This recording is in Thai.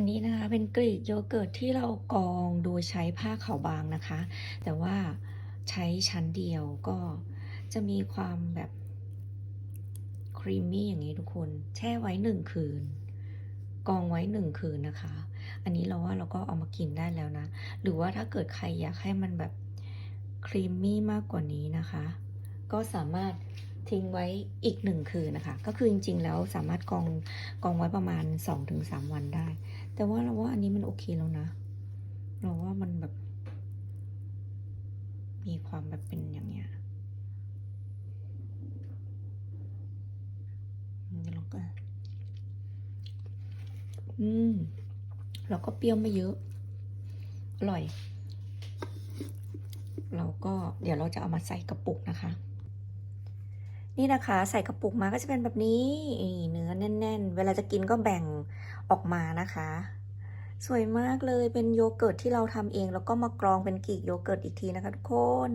อันนี้นะคะเป็นกรีกโยเกิร์ตที่เรากรองโดยใช้ผ้าขาวบางนะคะ แต่ว่าใช้ชั้นเดียวก็จะมีความแบบครีมมี่อย่างนี้ทุกคนแช่ไว้หนึ่งคืน กองไว้หนึ่งคืนนะคะ อันนี้เราว่าเราก็เอามากินได้แล้วนะ หรือว่าถ้าเกิดใครอยากให้มันแบบครีมมี่มากกว่านี้นะคะ ก็สามารถ ทิ้งไว้อีกหนึ่งคืนนะคะ ก็คือจริง ๆ แล้วสามารถกองกองไว้ประมาณ 2-3 วันได้ แต่ว่าเราว่าอันนี้มันโอเคแล้วนะ เราว่ามันแบบ มีความแบบเป็นอย่างเงี้ยนี่เราก็อืมแล้วก็เปรี้ยวไม่เยอะ อร่อย เราก็เดี๋ยวเราจะเอามาใส่กระปุกนะคะ นี่นะคะ ใส่กระปุกมาก็จะเป็นแบบนี้เนื้อแน่น ๆ เวลาจะกินก็แบ่งออกมานะคะ สวยมากเลยเป็นโยเกิร์ตที่เราทำเอง แล้วก็มากรองเป็นกีกโยเกิร์ตอีกทีนะคะทุกคน